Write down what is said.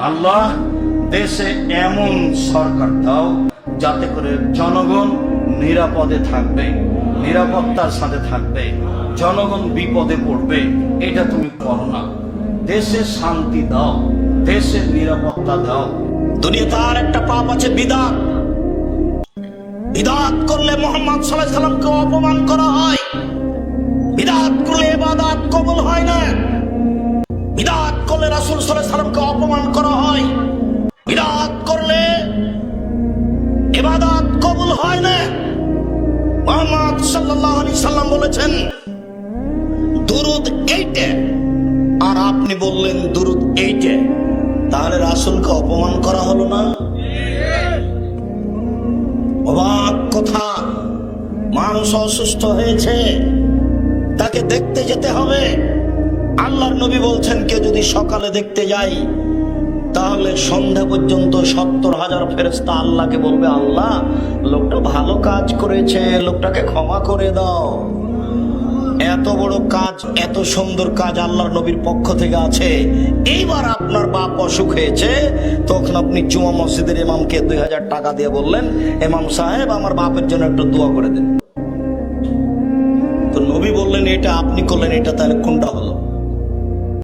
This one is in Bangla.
আল্লাহ দেশে এমন সরকার দাও যাতে করে জনগণ নিরাপদে থাকবে, নিরাপত্তার সাথে থাকবে, জনগণ বিপদে পড়বে, এটা তুমি করো না। দেশে শান্তি দাও দেশের নিরাপত্তা দাও। দুনিয়াতে আর একটা পাপ আছে, বিদাত। বিদাত করলে মোহাম্মদ সাল্লাহ সাল্লামকে অপমান করা হয়। বিদাত করলে এবাদাত কবুল হয় না। করলে রাসূল সাল্লাহ সাল্লামকে অপমান করা হয়। বিদাত করলে এবাদাত কবুল হয় না। মোহাম্মদ সাল্লাল্লাহু আলাইহি সাল্লাম বলেছেন, দুরুদ এইটে। আর আপনি বললেন, দুরুদ এইটে। তাহলে রাসুলকে অপমান করা হলো না? অবাক কথা। মানুষ অসুস্থ হয়েছে, তাকে দেখতে যেতে হবে। আল্লাহর নবী বলছেন কেউ যদি সকালে দেখতে যাই তাহলে সন্ধ্যা পর্যন্ত সত্তর হাজার ফেরেস্তা আল্লাহকে বলবে, আল্লাহ, লোকটা ভালো কাজ করেছে, লোকটাকে ক্ষমা করে দাও। এত বড় কাজ, এত সুন্দর কাজ আল্লাহর নবীর পক্ষ থেকে আছে। এইবার আপনার বাপ অসুখ হয়েছে, তখন আপনি জুমা মসজিদের ইমামকে দুই হাজার টাকা দিয়ে বললেন এমাম সাহেব, আমার বাপের জন্য একটু দোয়া করে দেন। তো নবী বললেন, এটা আপনি করলেন, এটা তাহলে কোনটা হলো?